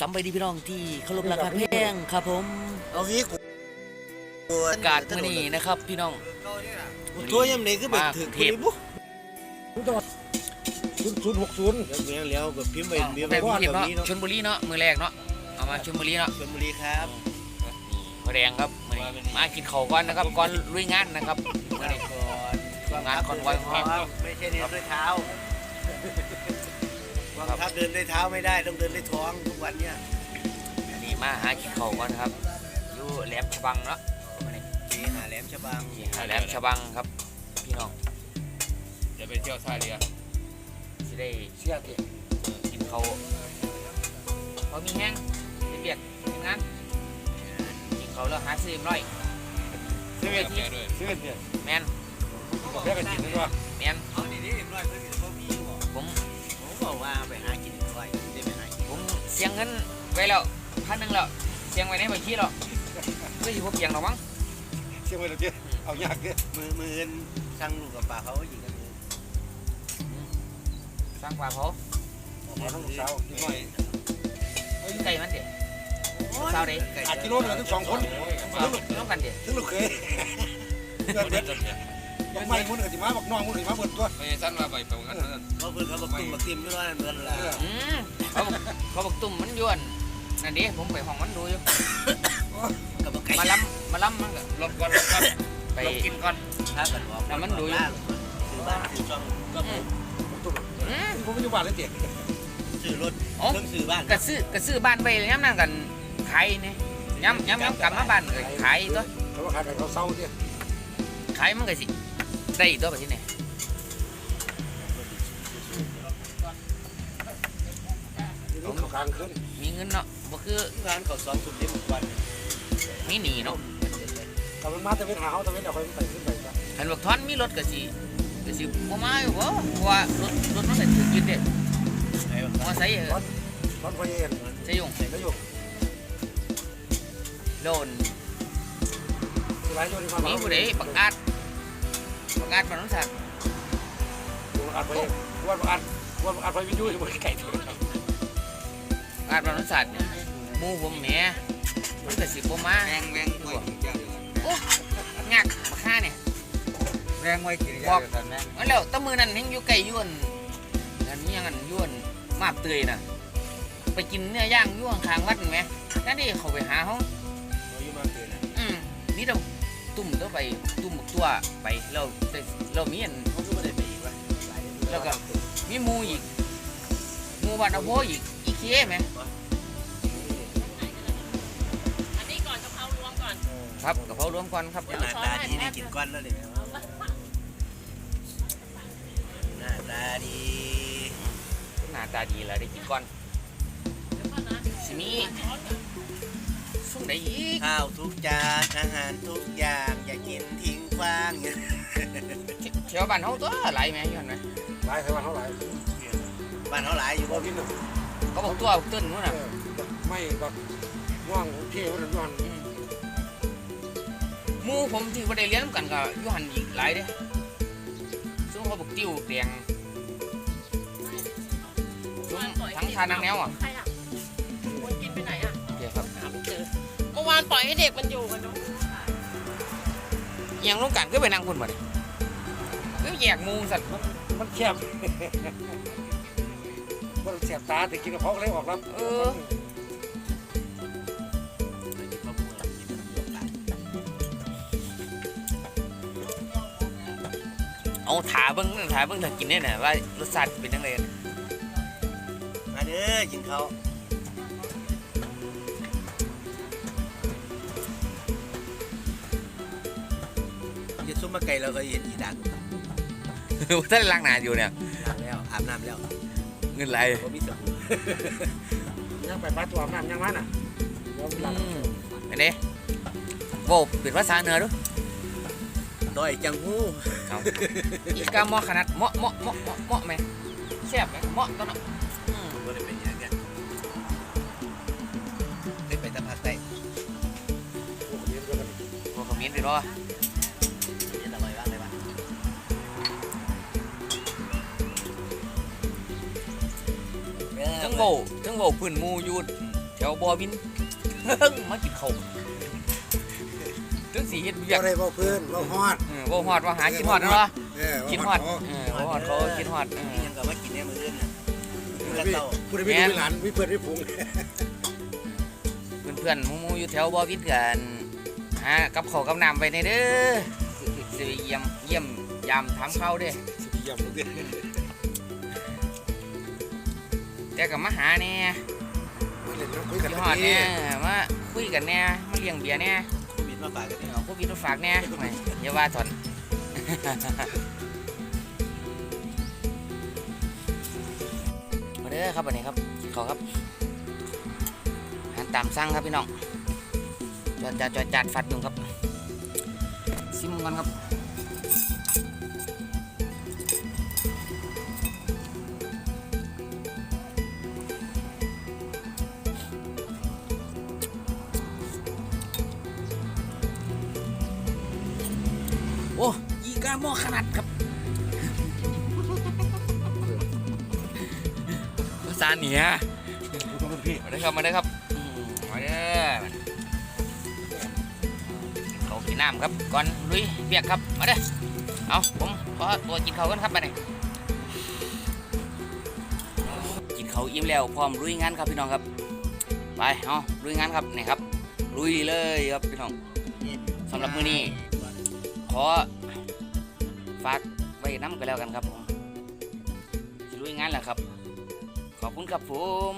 สำไปดีพี่น้องที่เคารพราคาแพงครับผมเอางี้กูอากาศมื้อนี้นะครับ พี่น้องตัวยังไหนก็ไปถึงมาคนนี้บุ๊ศูนย์จังหวัดศูนย์ศูนย์หกศูนย์เมียงแล้วก็พิมพ์ไปเมียงไปไปกรุงว่าเทพแบบเนาะนี้เนาะชลบุรีเนาะมือแรกเนาะเอามาชลบุรีเนาะชลบุรีครับมื้อแรงครับมื้อนี้มากินข้าวก่อนนะครับก่อนลุยงานนะครับมื้อนี้ก่อนงานคอนวอยของเราไม่ใช่เดินด้วยเท้า วังทัพเดินด้วยเท้าไม่ได้ต้องเดินด้วยท้องทุกวันเนี่ยอันนี้มาหากินข้าวก่อนครับอยู่แหลมฉบังเนาะมื้อนี้นี่หาแหลมฉบังแหลมฉบังครับ พี่น้องจะไปเที่ยวท่าเรือสิได้เสียเกกินข้าวพอมีแห้งเป็นเบียดเป็นงานกินข้าวแล้วหาซื้อร้อยเที่ยวแกด้วยเสียเนี่ยแมนแค่กันกินนั่นวะแมนเอาดีดีร้อยเพื่อนเขามีบอกผมผมบอก ว่าไปหากินร้อยได้ไปหากินผมเสียงเงินไว้แล้วพันหนึ่งแล้วเสียงไว้ในบัญชีแล้วก็สิพบเพียงหรอกมั้งเสียไว้แล้วเจ้เอายากเจ้มือมือเงินสั่งลูกกับป่าเขาหญิงกันมือสร้างความเขาเอาทั้งลูกสาวนิดหน่อยใกล้มันเด็ดสาวเด็ดอาจกิโลหนึงทั้งสองคนสาวน้องกันเด็ดทั้งลูกเคยเกิดเด็ ดยังไม่มุนกับจิมาบอกน้องมุนกับจิมาเบิดตัวไม่สั้นมาไปไปงั้นนั่นเขาเพิ่งเขาบอกตุ้มมาติมด้วยว่าเงินละอืมเขาบอกเขาบอกตุ่มมันยวนนั่นดิผมไปห้องมันดูอยู่กับไก่มาล้ำมาล้ำมันก็รบก่อนรบก่อนไปลงกินก่อนถ้ากันบอกซื้อบ้านซื้อช่องก็อืมผมไม่อยู่บ้านเลยเจ้ซื้อรถอ๋อเพิ่งซื้อบ้านกระซื้อกระซื้อบ้านไปย้ำนั่งกันขายนี่ย้ำย้ำย้ำกลับมาบ้านก็ขายตัวเขาว่าขายกันเขาเศร้าเจ้ขายมันก็สิ ได้ตัวแบบนี้ทีนี้เขากลางคืนมีเงินเนาะบ่คือร้านเขาสองสุดเด็ดวันมีหนีเนาะกำลังมาตะเวนหาเขาตะเวนเอาไปไปขึ้นไปจ้ะคันบอกทอนมีรถก็สิก็สิบ่มาอยู่บ่เพราะว่ารถรถมันก็ถูกยึดเด้ไอ้มอไซค์เออตอนพอเย็นใช่ยงแล้วอยู่โดนหลายโยนมามีผู้ใดบักอาด บักอาดบ้านน้องสัตว์อัดไปวันอัดวันอัดไปวิทยุอยู่บนไก่ตัวอาดบ้านน้องสัตว์เนี่ยหมู่ผมแหมมันก็สิบ่มาแมงแมงด้วโอ้งักบักห่าเนี่ยแมงไว้กินบอกอันแล้วตะมือนั้นยังอยู่ไกลอยวนอันนี้ยังอันยวนมาบเตยน่ะ ไปกินเนื้อย่างยู่ข้างวัดไหมนั่นดิเขาไปหาเขาเราอยู่มาเตือนอืมนี่เรา ตุ่มตัวไปตุ่มบักตัวไปเราแต่เรามีอันเขาก็ไม่ได้ไปอีกว่ะแล้วก็มีหมูอีกหมูบ้านเอาโพอีกอีเคไหมอันนี้ก่อนกะเพรารวมก่อนครับกะเพรารวมก่อนครับหน้าตาดีนี่กินก้อนแล้วเลยหน้าตาดีหน้าตาดีแล้วได้กินก่อนเดี๋ ยวก่อนนะสิมีสุ่มได้อีกข้าวทุกจานอาหารทุกอย่างอย่ากินทิ้งคว้างเชียวบ้านเขาตัวหลายแม่ย้อนไหมหลายใครวันเท่าไหร่บ้านเขาหลายอยู่บ่ว่ากินหนึ่งเขาบอกตัวต้นนู้นน่ะไม่แบบว่างเที่ยวนั่นว่างหมูผมที่บ่ได้เรียนนำกันก็อยู่หันอีกหลายเด้ซึ่งเขาบอกติ้วเตียงซุ้มทั้งทานทั้งแนวอะ อวานปล่อยให้เด็กมันอยู่กันเนาะอิหยังลงกันก็ไปนั่งคนบ่เนี่ยก็แยกหมูสัตว์มันแคบมันเสียบตาแต่กินกระเพาะเลยออกรับเออเอาถาเบิ่งถาเบิ่งถ้ากินได้น่ะว่ารสชาติเป็นจังไดมาเด้อกินเขา ซุ้มมาไก่เราก็เห็นอีดังท่านล้างหน้าอยู่เนี่ยล้างแล้วอาบน้ำแล้วเงินไหลก็มีสบู่ยังไปปลาตัวน้ำยังมันอะอืมอันนี้โว้เป็นภาษาเหนือดูดอยจังหู้เอาอีกาเหมาะขนาดเหมาะเหมาะเหมาะเหมาะเหมาะไหมแซ่บไหมเหมาะตัวเนาะอืมบ่ได้เป็นอย่างเงี้ยได้ไปแตะภาคใต้โอ้คอมเมนต์เลยเนาะ ทั้งโว้ทั้งโว้พื้นหมูอยูทแถวบอวินเพิ่งมากินเขาวถึงสีเฮ็ดเวียบ่กได้บ่เพื่อนบ่ฮอดเออบ่ฮอดว่าหากินฮอดเนาะเออกินฮอดเออบ่ฮอดเขากินฮอดเออยังกับว่ากินเนี่ยมืออื่นน่ะมือกระพี่เต่าผู้ใดไม่ดูหลานพี่เพื่อนพี่พุงเพื่อนๆหมู่ๆอยู่แถวบอวินกันหากับข้าวกับน้ำไปในเด้อสิไปเยี่ยมเยี่ยมยามถามข้าวเด้สุดยอดเลย แต่ก็มาหาแน่มาเล่นน้ำคุยกันกินฮอดแน่มาคุยกันแน่มาเลี้ยงเบียร์แน่บินมาฝากกันเนี่ยเอาผู้บินมาฝากแน่ไม่อย่าว่าถอน มาเด้อครับวันนี้ครับกินข้าวครับอาหารตามสั่งครับพี่น้องจอดจัดจอดจัดฟัดยุงครับซิมกันครับ โอ้ยีกาหม้อขนาดครับภาษาเหนือผู้ชมพี่มาเด้ครับมาเด้ครับมมาเด้อเขากินน้ำครับก่อนลุยเบียกครับมาเด้อเอาผมขอตัวกินเขากันครับมาเนี่ยกินเขาอิ่มแล้วพร้อมลุยงานครับพี่น้องครับไปเอาลุยงานครับนี่ครับลุยเลยครับพี่น้องสำหรับมื้อนี้ ขอฝากไว้น้ำกันแล้วกันครับผมจะรู้งานแหละครับ ขอบคุณครับผม